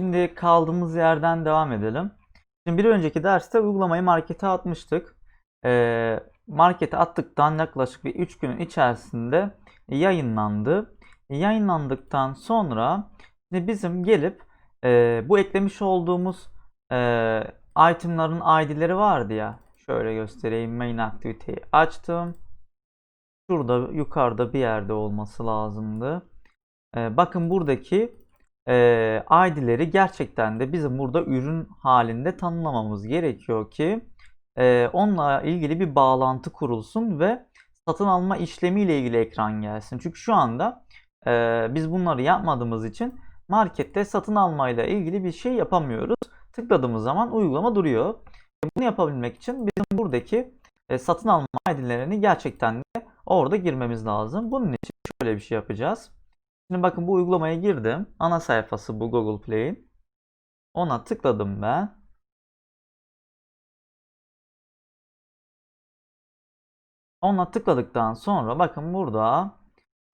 Şimdi kaldığımız yerden devam edelim. Şimdi bir önceki derste uygulamayı markete atmıştık. Ee, markete attıktan yaklaşık bir 3 günün içerisinde yayınlandı. Yayınlandıktan sonra bizim gelip e, bu eklemiş olduğumuz e, itemların ID'leri vardı ya. Şöyle göstereyim. Main activity'yi açtım. Şurada yukarıda bir yerde olması lazımdı. Ee, bakın buradaki e, ID'leri gerçekten de bizim burada ürün halinde tanımlamamız gerekiyor ki e, onunla ilgili bir bağlantı kurulsun ve satın alma işlemiyle ilgili ekran gelsin. Çünkü şu anda e, biz bunları yapmadığımız için markette satın almayla ilgili bir şey yapamıyoruz. Tıkladığımız zaman uygulama duruyor. E, Bunu yapabilmek için bizim buradaki e, satın alma ID'lerini gerçekten de orada girmemiz lazım. Bunun için şöyle bir şey yapacağız. Şimdi bakın bu uygulamaya girdim. Ana sayfası bu Google Play'in. Ona tıkladım ben. Ona tıkladıktan sonra bakın burada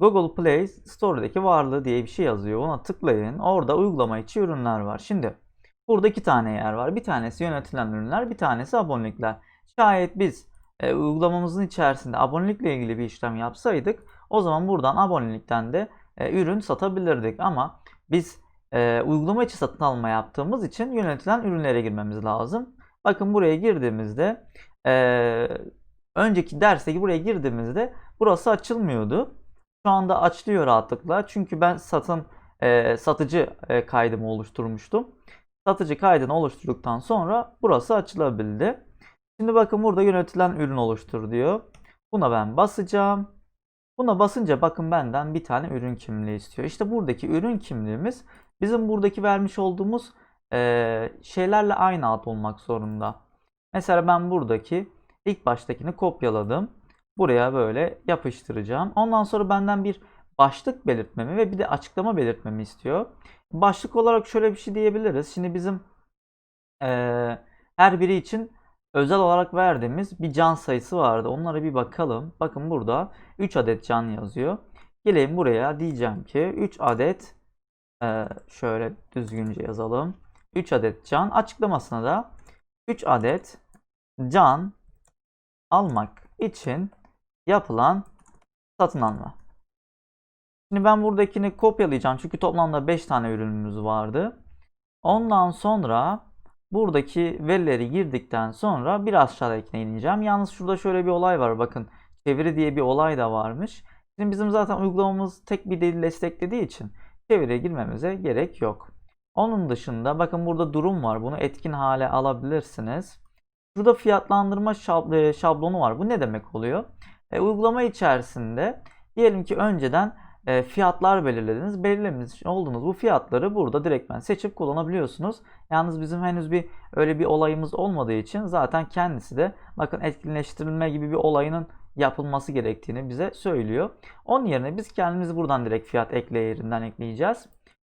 Google Play Store'daki varlığı diye bir şey yazıyor. Ona tıklayın. Orada uygulama içi ürünler var. Şimdi burada iki tane yer var. Bir tanesi yönetilen ürünler, bir tanesi abonelikler. Şayet biz e, uygulamamızın içerisinde abonelikle ilgili bir işlem yapsaydık o zaman buradan abonelikten de e, ürün satabilirdik. Ama biz e, uygulama içi satın alma yaptığımız için yönetilen ürünlere girmemiz lazım. Bakın buraya girdiğimizde e, önceki dersteki buraya girdiğimizde burası açılmıyordu. Şu anda açılıyor rahatlıkla. Çünkü ben satın e, satıcı e, kaydımı oluşturmuştum. Satıcı kaydını oluşturduktan sonra burası açılabildi. Şimdi bakın burada yönetilen ürün oluştur diyor. Buna ben basacağım. Buna basınca bakın benden bir tane ürün kimliği istiyor. İşte buradaki ürün kimliğimiz bizim buradaki vermiş olduğumuz e, şeylerle aynı ad olmak zorunda. Mesela ben buradaki ilk baştakini kopyaladım. Buraya böyle yapıştıracağım. Ondan sonra benden bir başlık belirtmemi ve bir de açıklama belirtmemi istiyor. Başlık olarak şöyle bir şey diyebiliriz. Şimdi bizim e, her biri için özel olarak verdiğimiz bir can sayısı vardı. Onlara bir bakalım. Bakın burada 3 adet can yazıyor. Geleyim buraya diyeceğim ki 3 adet e, şöyle düzgünce yazalım. 3 adet can açıklamasına da 3 adet can almak için yapılan satın alma. Şimdi ben buradakini kopyalayacağım çünkü toplamda 5 tane ürünümüz vardı. Ondan sonra buradaki verileri girdikten sonra bir aşağıdakine ineceğim. Yalnız şurada şöyle bir olay var. Bakın çeviri diye bir olay da varmış. Şimdi bizim zaten uygulamamız tek bir dil desteklediği için çeviriye girmemize gerek yok. Onun dışında bakın burada durum var. Bunu etkin hale alabilirsiniz. Şurada fiyatlandırma e, şablonu var. Bu ne demek oluyor? E, uygulama içerisinde diyelim ki önceden e, fiyatlar belirlediniz. Belirlemiş olduğunuz bu fiyatları burada direktmen seçip kullanabiliyorsunuz. Yalnız bizim henüz bir öyle bir olayımız olmadığı için zaten kendisi de bakın etkinleştirilme gibi bir olayının yapılması gerektiğini bize söylüyor. Onun yerine biz kendimiz buradan direkt fiyat ekle yerinden ekleyeceğiz.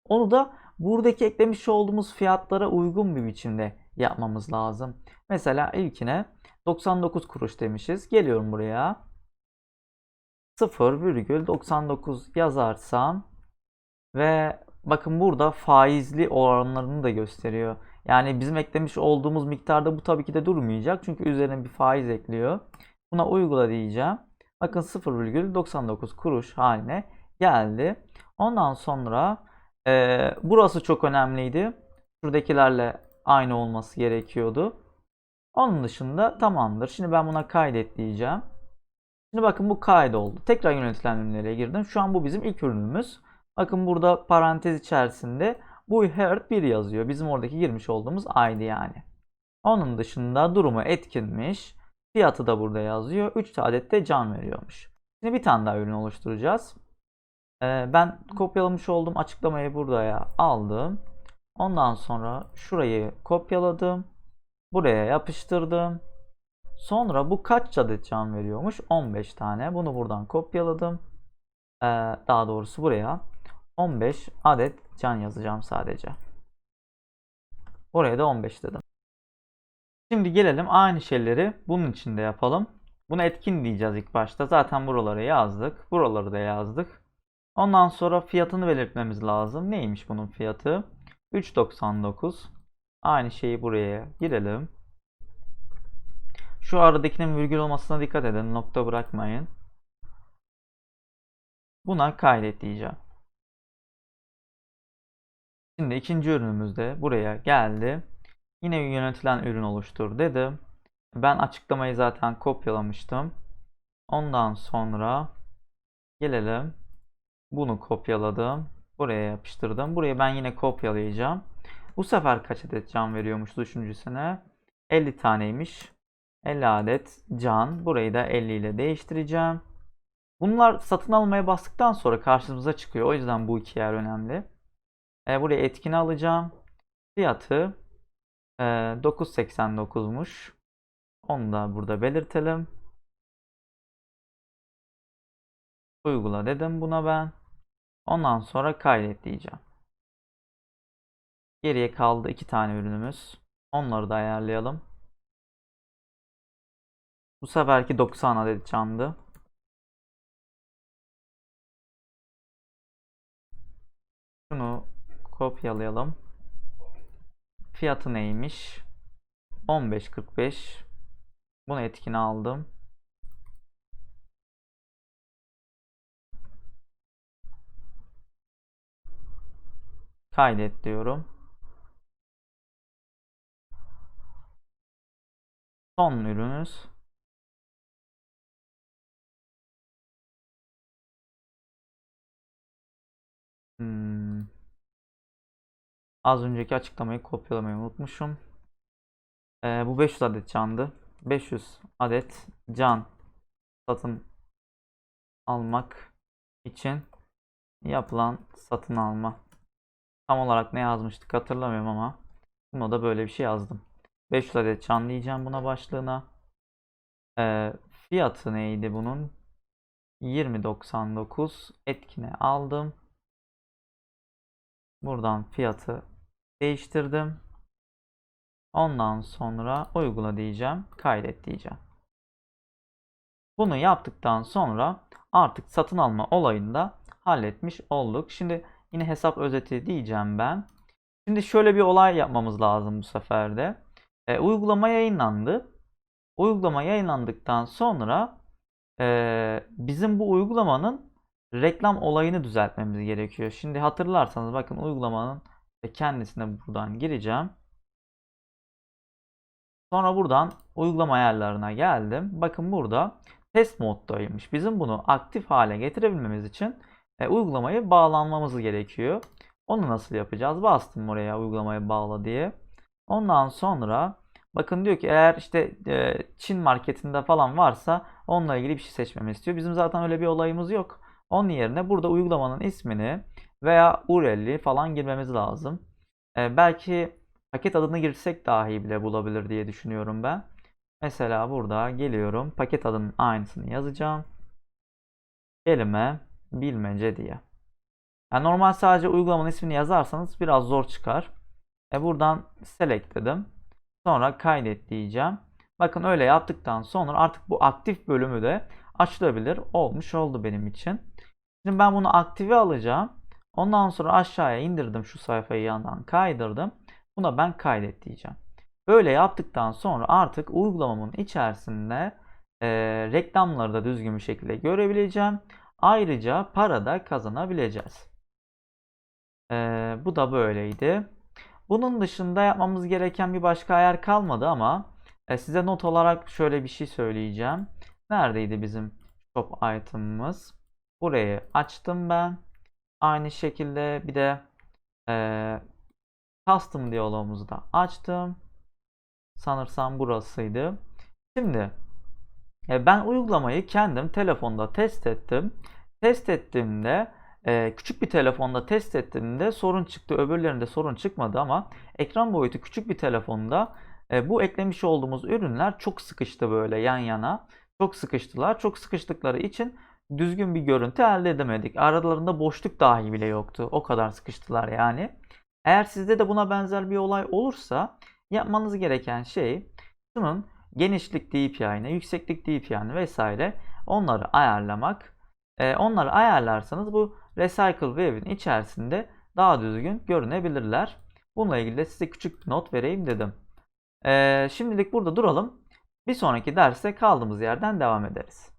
Onu da buradaki eklemiş olduğumuz fiyatlara uygun bir biçimde yapmamız lazım. Mesela ilkine 99 kuruş demişiz. Geliyorum buraya. 0,99 yazarsam ve bakın burada faizli oranlarını da gösteriyor. Yani bizim eklemiş olduğumuz miktarda bu tabii ki de durmayacak. Çünkü üzerine bir faiz ekliyor. Buna uygula diyeceğim. Bakın 0,99 kuruş haline geldi. Ondan sonra e, burası çok önemliydi. Şuradakilerle aynı olması gerekiyordu. Onun dışında tamamdır. Şimdi ben buna kaydet diyeceğim. Şimdi bakın bu kaydoldu. Tekrar yönetilen ürünlere girdim. Şu an bu bizim ilk ürünümüz. Bakın burada parantez içerisinde bu heard 1 yazıyor. Bizim oradaki girmiş olduğumuz ID yani. Onun dışında durumu etkinmiş. Fiyatı da burada yazıyor. 3 adet de can veriyormuş. Şimdi bir tane daha ürün oluşturacağız. Ee, ben kopyalamış olduğum açıklamayı buraya aldım. Ondan sonra şurayı kopyaladım. Buraya yapıştırdım. Sonra bu kaç adet can veriyormuş? 15 tane. Bunu buradan kopyaladım. Ee, daha doğrusu buraya 15 adet can yazacağım sadece. Buraya da 15 dedim. Şimdi gelelim aynı şeyleri bunun içinde yapalım. Bunu etkin diyeceğiz ilk başta. Zaten buraları yazdık. Buraları da yazdık. Ondan sonra fiyatını belirtmemiz lazım. Neymiş bunun fiyatı? 3.99 aynı şeyi buraya girelim. Şu aradakinin virgül olmasına dikkat edin. Nokta bırakmayın. Buna kaydet diyeceğim. Şimdi ikinci ürünümüzde buraya geldi. Yine yönetilen ürün oluştur dedim. Ben açıklamayı zaten kopyalamıştım. Ondan sonra gelelim. Bunu kopyaladım. Buraya yapıştırdım. Buraya ben yine kopyalayacağım. Bu sefer kaç adet can veriyormuş düşüncesine? 50 taneymiş. 50 adet can. Burayı da 50 ile değiştireceğim. Bunlar satın almaya bastıktan sonra karşımıza çıkıyor. O yüzden bu iki yer önemli. E, buraya etkini alacağım. Fiyatı e, 9.89'muş. Onu da burada belirtelim. Uygula dedim buna ben. Ondan sonra kaydet diyeceğim. Geriye kaldı iki tane ürünümüz. Onları da ayarlayalım. Bu seferki 90 adet candı. Şunu kopyalayalım. Fiyatı neymiş? 15.45. Bunu etkine aldım. Kaydet diyorum. Son ürünüz. Hmm. Az önceki açıklamayı kopyalamayı unutmuşum. Ee, bu 500 adet candı. 500 adet can satın almak için yapılan satın alma. Tam olarak ne yazmıştık hatırlamıyorum ama buna da böyle bir şey yazdım. 500 adet can diyeceğim buna başlığına. Ee, fiyatı neydi bunun? 20.99 etkine aldım. Buradan fiyatı değiştirdim. Ondan sonra uygula diyeceğim. Kaydet diyeceğim. Bunu yaptıktan sonra artık satın alma olayını da halletmiş olduk. Şimdi yine hesap özeti diyeceğim ben. Şimdi şöyle bir olay yapmamız lazım bu sefer de. E, uygulama yayınlandı. Uygulama yayınlandıktan sonra e, bizim bu uygulamanın reklam olayını düzeltmemiz gerekiyor. Şimdi hatırlarsanız bakın uygulamanın kendisine buradan gireceğim. Sonra buradan uygulama ayarlarına geldim. Bakın burada test moddaymış. Bizim bunu aktif hale getirebilmemiz için e, uygulamaya bağlanmamız gerekiyor. Onu nasıl yapacağız? Bastım oraya uygulamaya bağla diye. Ondan sonra bakın diyor ki eğer işte e, Çin marketinde falan varsa onunla ilgili bir şey seçmemi istiyor. Bizim zaten öyle bir olayımız yok. Onun yerine burada uygulamanın ismini veya URL'i falan girmemiz lazım. E, belki paket adını girsek dahi bile bulabilir diye düşünüyorum ben. Mesela burada geliyorum. Paket adının aynısını yazacağım. Kelime bilmece diye. Yani normal sadece uygulamanın ismini yazarsanız biraz zor çıkar. E buradan select dedim. Sonra kaydet diyeceğim. Bakın öyle yaptıktan sonra artık bu aktif bölümü de açılabilir olmuş oldu benim için. Şimdi ben bunu aktive alacağım. Ondan sonra aşağıya indirdim şu sayfayı yandan kaydırdım. Buna ben kaydet diyeceğim. Böyle yaptıktan sonra artık uygulamamın içerisinde e, reklamları da düzgün bir şekilde görebileceğim. Ayrıca para da kazanabileceğiz. E, bu da böyleydi. Bunun dışında yapmamız gereken bir başka ayar kalmadı ama e, size not olarak şöyle bir şey söyleyeceğim. Neredeydi bizim shop item'ımız? Burayı açtım ben. Aynı şekilde bir de e, custom diyalogumuzu da açtım. Sanırsam burasıydı. Şimdi e, ben uygulamayı kendim telefonda test ettim. Test ettiğimde e, küçük bir telefonda test ettiğimde sorun çıktı. Öbürlerinde sorun çıkmadı ama ekran boyutu küçük bir telefonda e, bu eklemiş olduğumuz ürünler çok sıkıştı böyle yan yana. Çok sıkıştılar. Çok sıkıştıkları için düzgün bir görüntü elde edemedik. Aralarında boşluk dahi bile yoktu. O kadar sıkıştılar yani. Eğer sizde de buna benzer bir olay olursa yapmanız gereken şey şunun genişlik DPI'ni, yükseklik DPI'ni vesaire onları ayarlamak. Ee, onları ayarlarsanız bu Recycle Wave'in içerisinde daha düzgün görünebilirler. Bununla ilgili de size küçük bir not vereyim dedim. Ee, şimdilik burada duralım. Bir sonraki derste kaldığımız yerden devam ederiz.